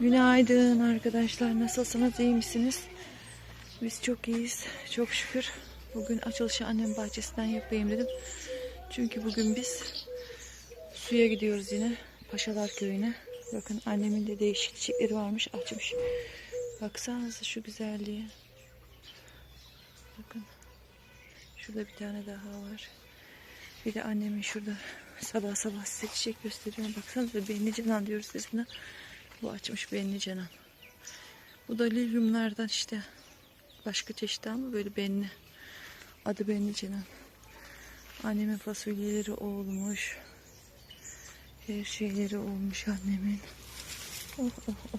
Günaydın arkadaşlar. Nasılsınız? iyi misiniz? Biz çok iyiyiz. Çok şükür. Bugün açılışı annem bahçesinden yapayım dedim. Çünkü bugün biz suya gidiyoruz yine. Paşalar köyüne. Bakın annemin de değişik çiçekleri varmış. Açmış. Baksanıza şu güzelliğe. Bakın. Şurada bir tane daha var. Bir de annemin şurada sabah sabah size çiçek gösteriyorum. Baksanıza benli canan diyoruz biz. Bu açmış benli canan. Bu da lilyumlardan işte. Başka çeşit ama böyle benli. Adı benli canan. Annemin fasulyeleri olmuş. Her şeyleri olmuş annemin. Oh, oh, oh.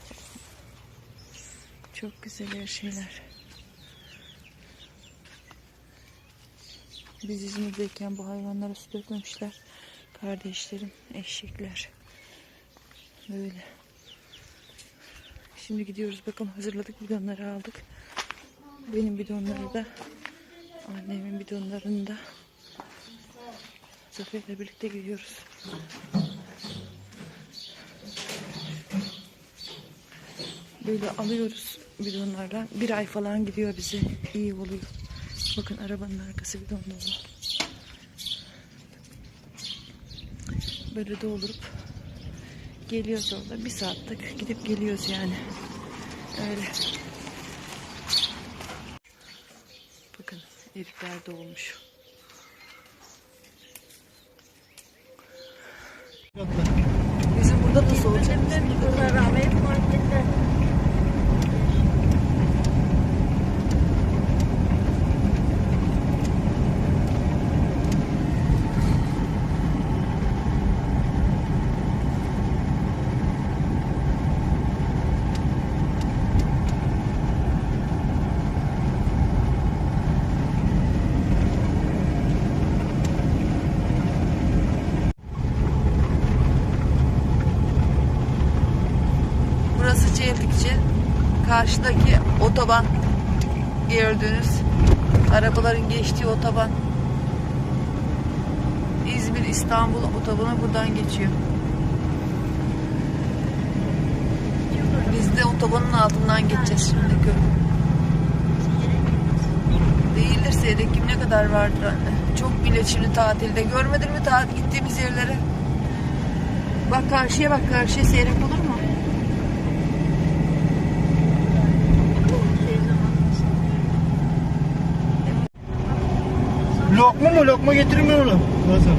Çok güzel her şeyler. Biz İzmir'deyken bu hayvanlara su dökmemişler. Kardeşlerim, eşekler. Böyle. Şimdi gidiyoruz. Bakın hazırladık bidonları aldık. Benim bidonları da annemin bidonlarını da Zafer'le birlikte gidiyoruz. Böyle alıyoruz bidonlarla. Bir ay falan gidiyor bize. iyi oluyor. Bakın arabanın arkası bidon dolu. Böyle doldurup geliyoruz orada. Bir saatlik gidip geliyoruz yani. Öyle. Bakın erikler dolmuş. Bizim burada nasıl olacak? Burada rahmet markette. Burası Çevlikçi. Karşıdaki otoban gördüğünüz arabaların geçtiği otoban. İzmir İstanbul otobanı buradan geçiyor. Biz de otobanın altından geçeceğiz şimdi. Gör- Değildir seyrek kim ne kadar vardır anne. Çok millet şimdi tatilde. Görmedin mi tatil gittiğimiz yerlere? Bak karşıya bak karşıya seyrek olur mu? Lokma mı? Lokma onu? Nasıl?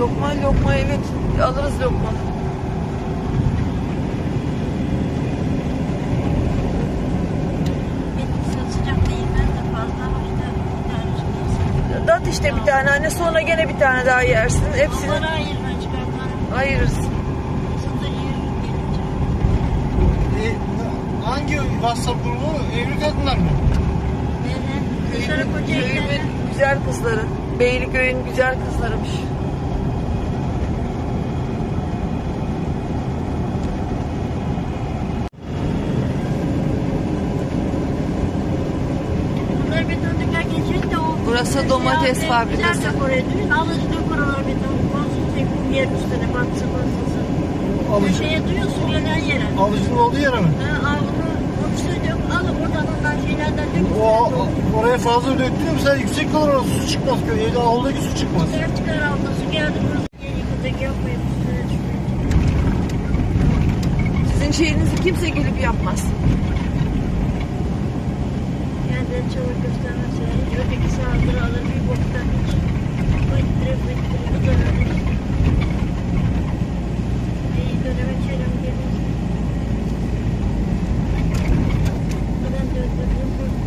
Lokma lokma evet alırız lokma. Ben. Dat işte bir tane anne sonra gene bir tane daha yersin. Hepsini Onları ayırma çıkartlarım. ayırırız. Satır yerim gelince. E, hangi WhatsApp grubu? Evli kadınlar mı? Böyle dışarı koca. Güzel kızları. Beyliköy'ün güzel kızlarımış. Burası domates Ya, fabrikası. Güzel de oraya düğün. Alıcı dök oralar beton. Şey kum yer üstüne batsın batsın. Alıcı, Köşeye duyuyorsun gelen yere. alıcının olduğu yere mi? Ha, al bunu. Onu söylüyorum. Al oradan ondan şeylerden dök. O, oraya fazla döktürüyorum sen yüksek kalır orası su çıkmaz köy. Evde ağıldaki su çıkmaz. Fotoğraf çıkar aldı. Su geldi burası. Sizin şeyinizi kimse gelip yapmaz. Kendini çabuk göstermez yani. Öteki saldırı alır bir boktan hiç. Fıttırı bu dönemde. İyi döneme çeyrem Thank you.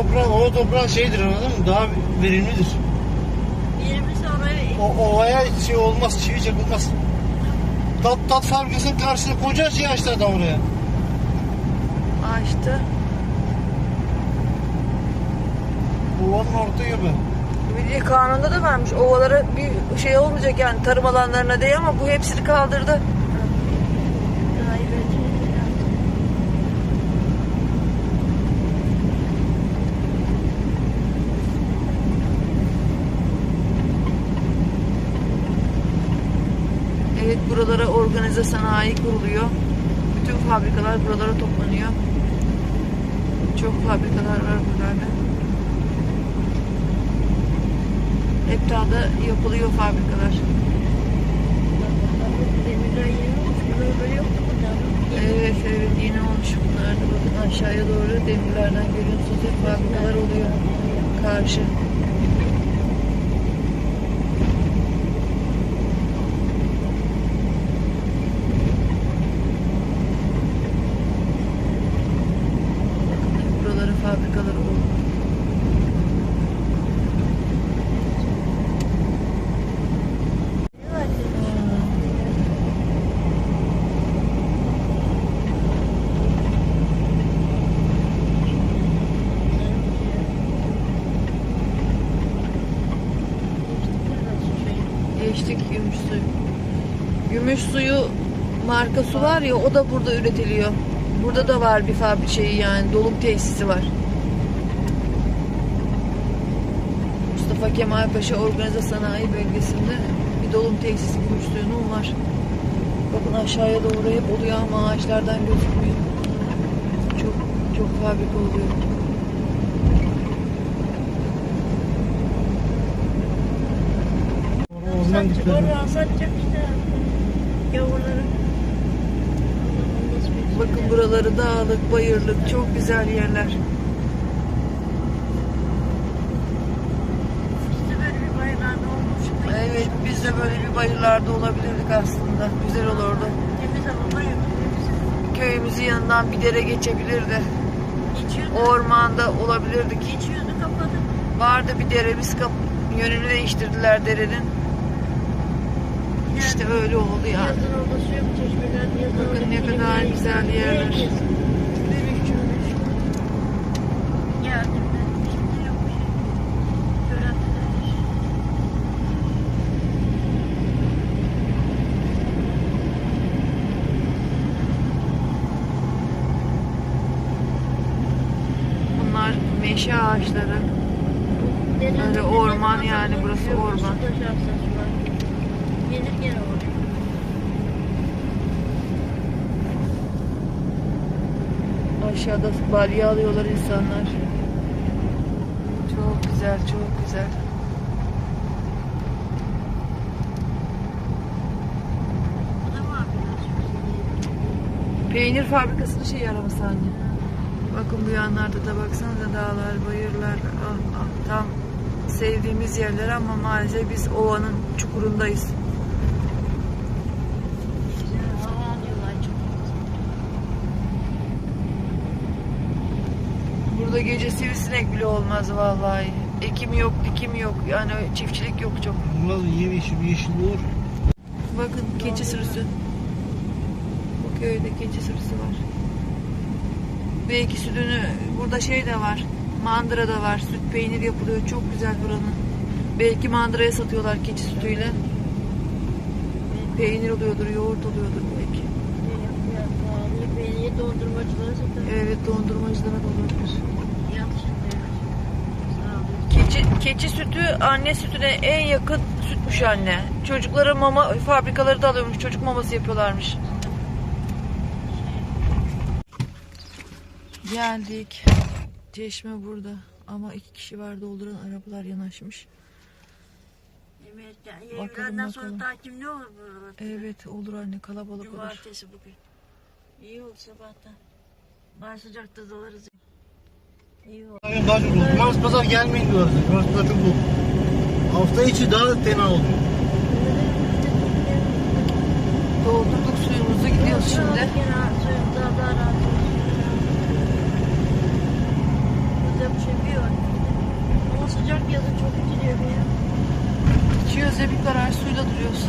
Allah. O toprağın şeydir anladın mı? Daha verimlidir. Yerimiz oraya O ovaya şey olmaz, çivi çakılmaz. Tat tat fabrikasının karşısına koca şey açtı adam oraya. Açtı. Ovanın orta gibi. Milli kanunda da varmış. Ovalara bir şey olmayacak yani tarım alanlarına değil ama bu hepsini kaldırdı. Evet buralara organize sanayi kuruluyor. Bütün fabrikalar buralara toplanıyor. Çok fabrikalar var buralarda. Hep daha da yapılıyor fabrikalar. Evet evet yine olmuş bunlar da bakın aşağıya doğru demirlerden görüyorsunuz hep fabrikalar oluyor. Karşı. Bakın buraların fabrikaları oldu. Geçtik gümüş suyu. Gümüş suyu markası var ya o da burada üretiliyor. Burada da var bir fabrik şeyi yani dolum tesisi var. Mustafa Kemal Paşa Organize Sanayi Bölgesi'nde bir dolum tesisi gümüş suyunun var. Bakın aşağıya doğru hep oluyor ama ağaçlardan gözükmüyor. Çok çok fabrika oluyor. Orman gitti. Orhan satacak işte. Yavruları. Bakın buraları dağlık, bayırlık, çok güzel yerler. İşte böyle bir bayırlarda olmuş. Evet, biz de böyle bir bayırlarda olabilirdik aslında. Güzel olurdu. Köyümüzün yanından bir dere geçebilirdi. Ormanda olabilirdik. Geçiyordu kapadı. Vardı bir dere, biz kap yönünü değiştirdiler derenin. İşte öyle oldu. Yazın Bakın ne kadar güzel yerler. Bunlar meşe ağaçları. Deniz- Öyle deniz orman yani, burası orman. su taşarsa sular. Gelir gene oraya. Aşağıda balya alıyorlar insanlar. Çok güzel, çok güzel. Peynir fabrikasının şey araması anne. Bakın bu yanlarda da baksanıza dağlar, bayırlar. Ah, ah, tam sevdiğimiz yerler ama maalesef biz ovanın çukurundayız. Güzel hava alıyorlar çok. Burada gece sivrisinek bile olmaz vallahi. Ekim yok, dikim yok. Yani çiftçilik yok çok. Bunlar yeşil, yeşil olur. Bakın keçi sürüsü. Bu köyde keçi sürüsü var. Belki sütünü burada şey de var. Mandıra da var. Süt peynir yapılıyor. Çok güzel buranın. Belki mandıraya satıyorlar keçi sütüyle. Peynir oluyordur, yoğurt oluyordur belki. Peyniri dondurmacılara satar. Evet dondurmacılara da olabilir. Keçi, sütü anne sütüne en yakın sütmüş anne. Çocuklara mama fabrikaları da alıyormuş. Çocuk maması yapıyorlarmış. Geldik. Çeşme burada. Ama iki kişi var dolduran arabalar yanaşmış. Evet, yani Bakalım, evlerden sonra bakalım. takim ne olur buralarda? Evet olur anne kalabalık olur. Cumartesi bugün. İyi oldu sabahtan. Var sıcakta dalarız. İyi oldu. Yani daha çok. Cumartesi pazar gelmeyin diyorlar. Cumartesi pazar çok olur. Hafta içi daha fena oluyor. Doldurduk suyumuzu gidiyoruz şimdi. Kenar suyum daha daha rahat olur. Burada bir şey bir var. Ama sıcak yazın çok üzülüyor ya. Geçiyoruz ya bir baraj suyla duruyoruz.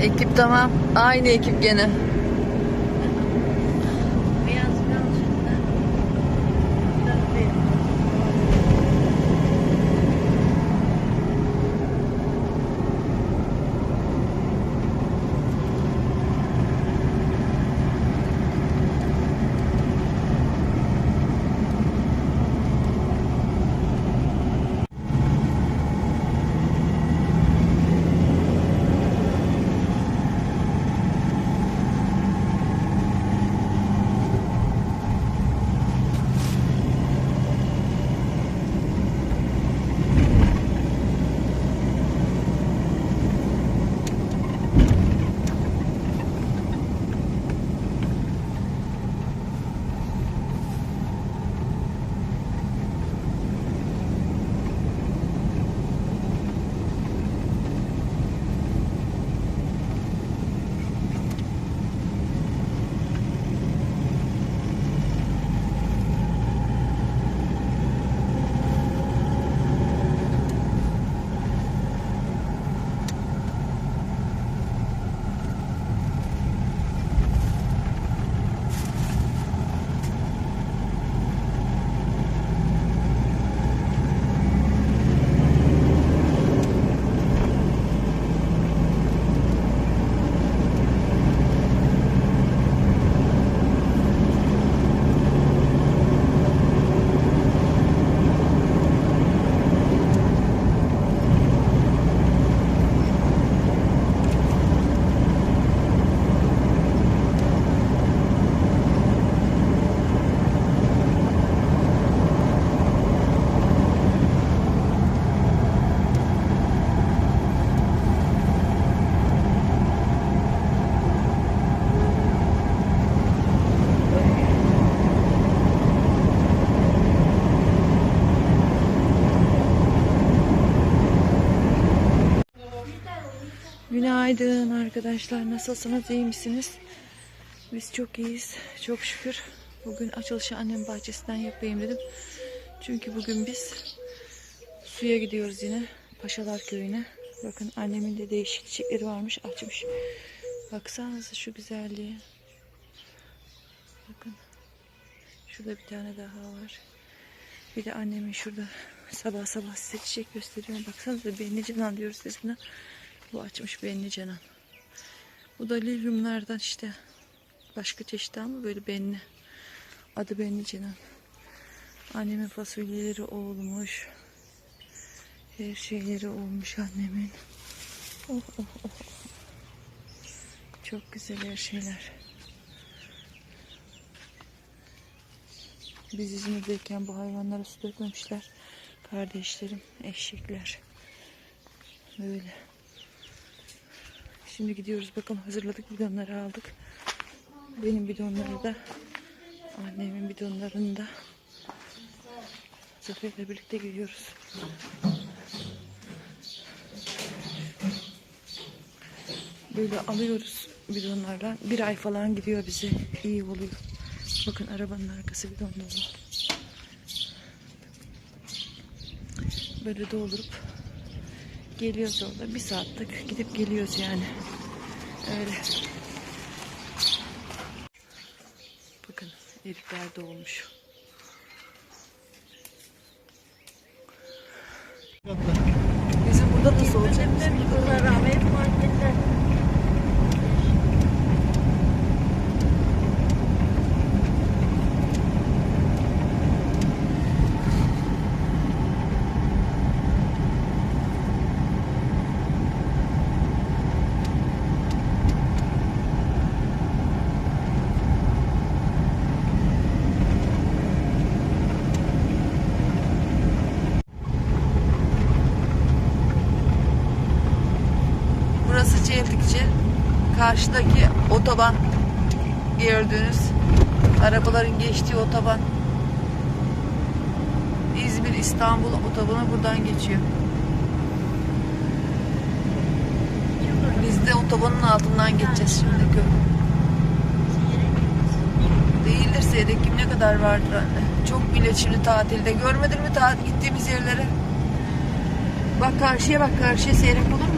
Ekip tamam. Aynı ekip gene. Arkadaşlar. Nasılsınız? iyi misiniz? Biz çok iyiyiz. Çok şükür. Bugün açılışı annem bahçesinden yapayım dedim. Çünkü bugün biz suya gidiyoruz yine. Paşalar Köyü'ne. Bakın annemin de değişik çiçekleri varmış. Açmış. Baksanıza şu güzelliğe. Bakın. Şurada bir tane daha var. Bir de annemin şurada sabah sabah size çiçek gösteriyorum. Baksanıza beni canan diyoruz buna. Bu açmış benli canan. Bu da lilyumlardan işte. Başka çeşit ama böyle benli. Adı benli canan. Annemin fasulyeleri olmuş. Her şeyleri olmuş annemin. Oh oh oh. Çok güzel her şeyler. Biz İzmir'deyken bu hayvanlara su dökmemişler. Kardeşlerim, eşekler. Böyle. Şimdi gidiyoruz bakalım hazırladık bidonları aldık. Benim bidonları da annemin bidonlarını da Zafer'le birlikte gidiyoruz. Böyle alıyoruz bidonlarla. Bir ay falan gidiyor bize. iyi oluyor. Bakın arabanın arkası bidon dolu. Böyle doldurup geliyoruz orada. Bir saatlik gidip geliyoruz yani. Öyle. Bakın erikler doğmuş. Bizim burada nasıl olacak? Annemden bir bunlar rahmet marketler. Burası Çevlikçi. Karşıdaki otoban gördüğünüz arabaların geçtiği otoban. İstanbul otobanı buradan geçiyor. Biz de otobanın altından geçeceğiz şimdi. Değildir Seyrek kim ne kadar vardır anne. Çok millet şimdi tatilde. Görmedin mi tatil gittiğimiz yerlere? Bak karşıya bak karşıya seyrek olur mu?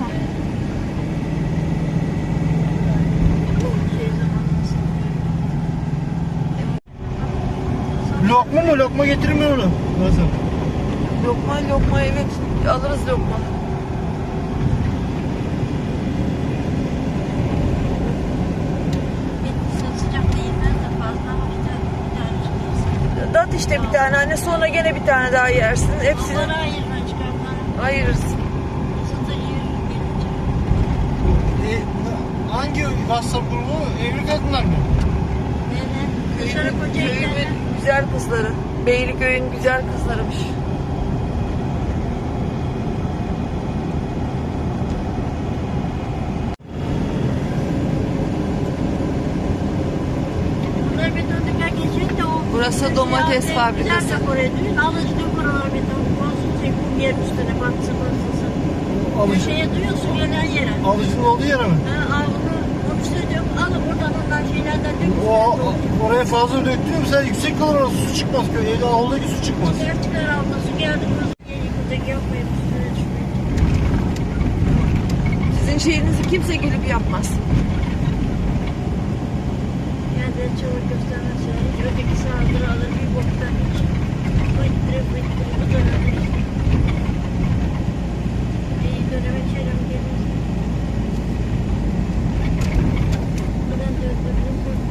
Lokma mı? Lokma getirmiyor onu. Nasıl? Lokma lokma evet alırız lokma. Dat işte bir tane anne sonra gene bir tane daha yersin. Hepsini ayırırsın. Isıtı yer gelince. E, hangi WhatsApp grubu? Evli kadınlar mı? Neden? Dışarı koca evlerden. Güzel kızları. Beyliköy'ün güzel kızlarımış. Burası domates fabrikası. Alıcı Köşeye duyuyorsun gelen yere. alıcının olduğu yere mi? Ha, Al oradan ondan şeylerden dök. O, oraya fazla döktün mü sen yüksek kalır orası su çıkmaz. köy. Evde avludaki su çıkmaz. Çıkar çıkar aldı su geldi. Burası yıkılacak yapmayıp üstüne düşmeyin. Sizin şehrinizi kimse gelip yapmaz. Yani çabuk göstermez yani. Öteki saldırı alır bir boktan hiç. Fıttırı fıttırı bu döneme. İyi döneme çeyrem gelir. Thank you.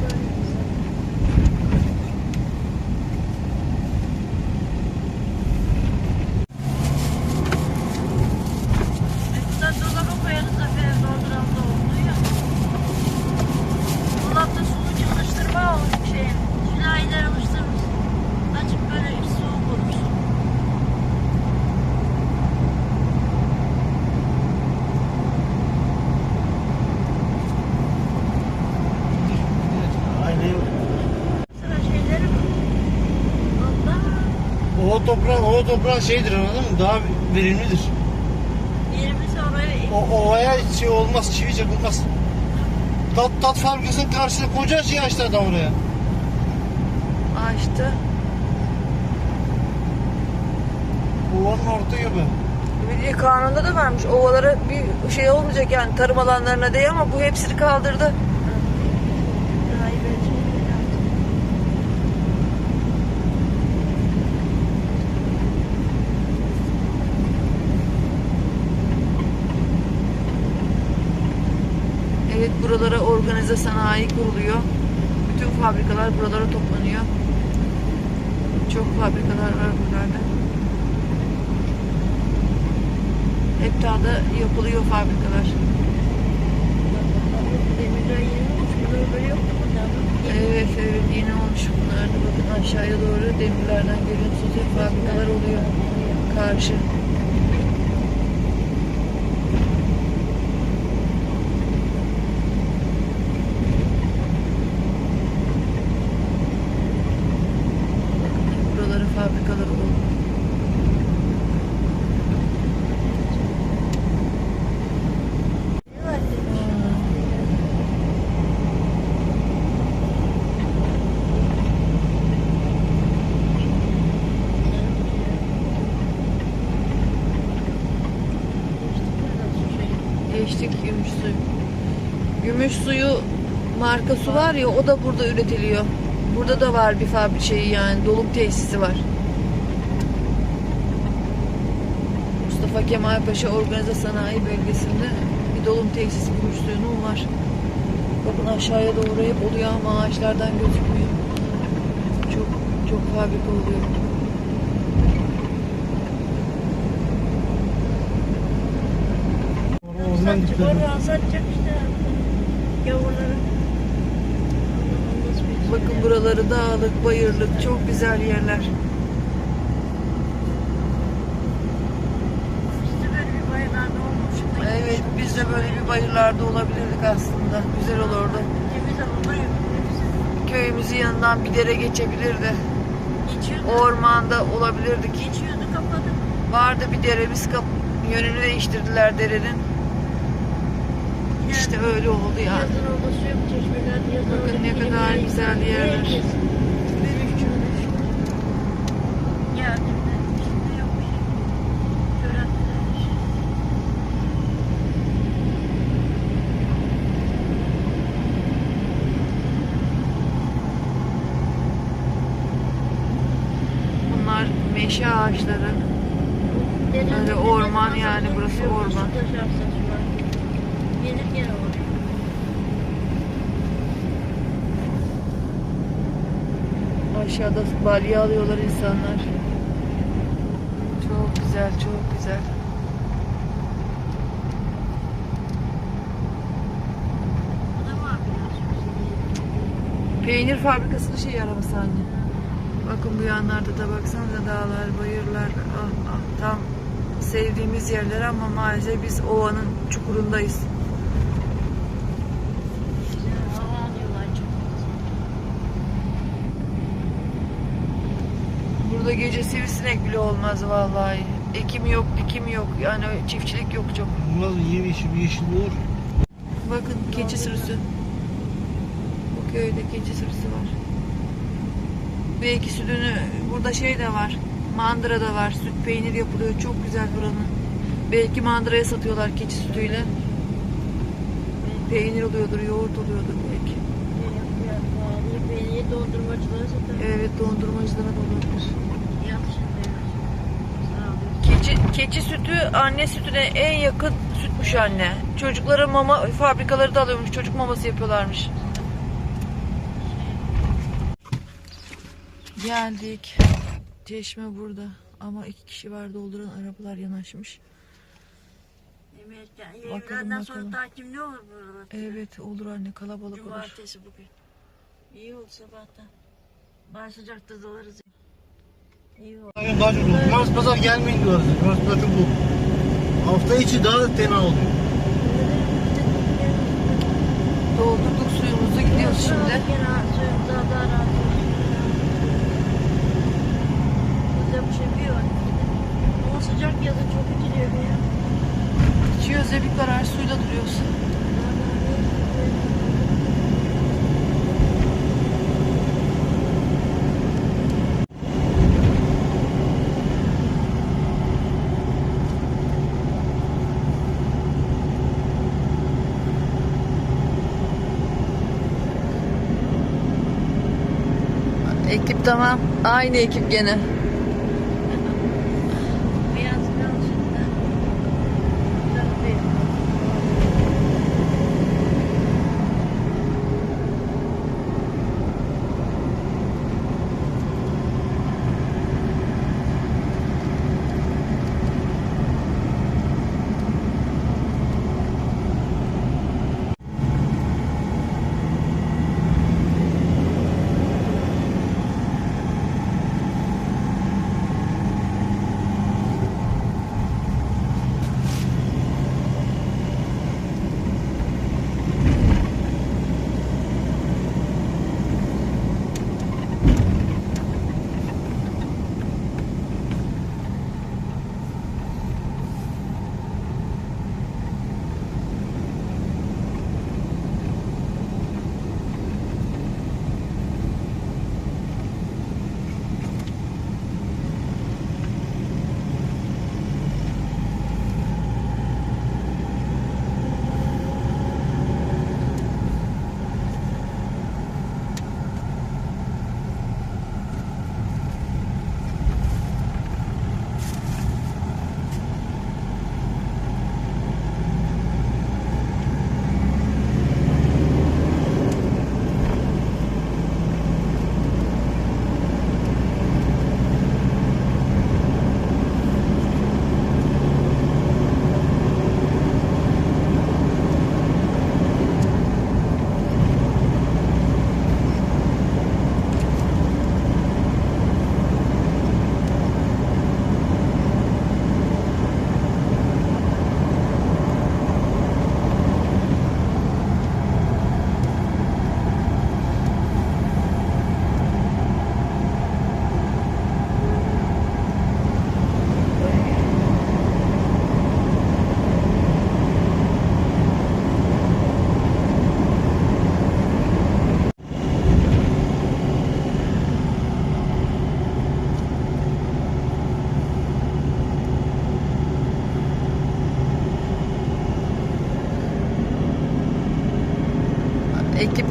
O toprağın şeydir anladın mı? Daha verimlidir. Yerimiz oraya O ovaya şey olmaz, çivi çakılmaz. Tat, tat fabrikasının karşısına koca şey açtı adam oraya. Açtı. Ovanın orta gibi. Bir de kanunda da varmış. Ovalara bir şey olmayacak yani tarım alanlarına değil ama bu hepsini kaldırdı. daha iyi böyle şeyler yaptı. Evet organize sanayi kuruluyor. Bütün fabrikalar buralara toplanıyor. Çok fabrikalar var buralarda. Hep daha da yapılıyor fabrikalar. Evet evet yeni olmuş bunlar bakın aşağıya doğru demirlerden görüyorsunuz fabrikalar oluyor. Karşı. Buraları fabrikalar oluyor. Ne var demiş. Geçtik gümüş suyu. Gümüş suyu marka su var ya o da burada üretiliyor. Burada da var bir fabrik şeyi yani dolum tesisi var. Mustafa Kemal Paşa Organize Sanayi Bölgesi'nde bir dolum tesisi gümüş suyunun var. Bakın aşağıya doğru hep oluyor ama ağaçlardan gözükmüyor. Çok çok fabrika oluyor. Satacak, oradan satacak işte. Gavurları. Bakın buraları dağlık, bayırlık, çok güzel yerler. Evet, biz de böyle bir bayırlarda olabilirdik aslında. Güzel olurdu. Köyümüzün yanından bir dere geçebilirdi. Geçiyordu. Ormanda olabilirdik. Geçiyordu kapı Vardı bir deremiz kap yönünü değiştirdiler derenin. İşte öyle oldu yani. Yazın orada su yok çeşmeler. Yazın Bakın ne kadar güzel yerler. Bunlar meşe ağaçları. Denizde Öyle bir orman yani, burası orman. su taşarsa sular. Gelir gene olur. Aşağıda balya alıyorlar insanlar. Çok güzel, çok güzel. Peynir fabrikasının şey arabası anne. Bakın bu yanlarda da baksanıza dağlar, bayırlar. Ah, ah, tam sevdiğimiz yerler ama maalesef biz ovanın çukurundayız. Güzel hava alıyorlar çok. Burada gece sivrisinek bile olmaz vallahi. Ekim yok, dikim yok. Yani çiftçilik yok çok. Bunlar yeşil yeşil olur. Bakın keçi sürüsü. Bu köyde keçi sürüsü var. Belki sütünü burada şey de var. Mandıra da var. Süt peynir yapılıyor. Çok güzel buranın. Belki mandıraya satıyorlar keçi sütüyle. Peynir oluyordur, yoğurt oluyordur belki. Beni dondurmacılara satar. Evet dondurmacılara da olabilir. Keçi, keçi sütü anne sütüne en yakın sütmüş anne. Çocuklara mama fabrikaları da alıyormuş. Çocuk maması yapıyorlarmış. Geldik. Çeşme burada. Ama iki kişi var dolduran arabalar yanaşmış. Bakalım, Yemeklerden sonra bakalım. takip ne olur burada? Evet olur anne kalabalık olur. Cumartesi bugün. İyi oldu sabahtan. Başlayacak da dolarız. İyi oldu. Daha çok. Cumartesi pazar gelmeyin diyorlar. Cumartesi pazar çok olur. Hafta içi daha da fena oluyor. Doldurduk suyumuzu gidiyoruz şimdi. Sıcak yazın çok içiliyor ya. İçiyoruz ya bir karar suyla duruyoruz. Ekip tamam. Aynı ekip gene.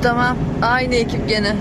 Tamam. Aynı ekip gene.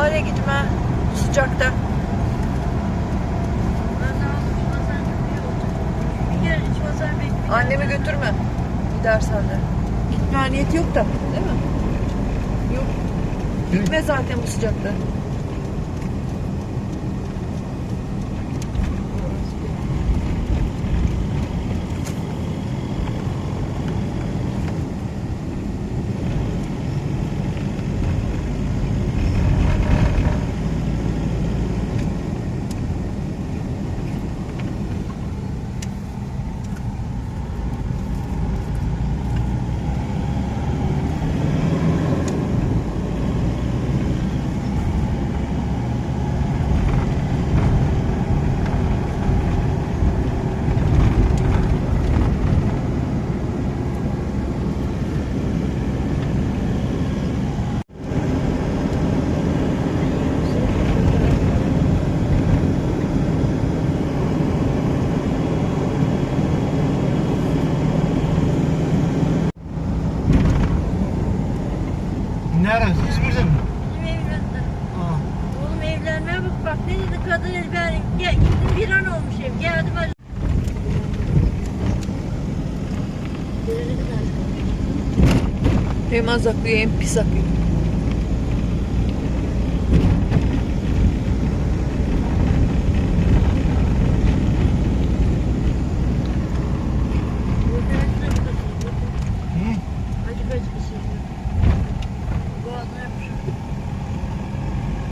Hale gitme sıcakta. Annemi götürme. Gidersen de. Gitme niyeti yok da. Değil mi? Yok. Gitme zaten bu sıcakta. ondan saklıyor hem pis saklıyor.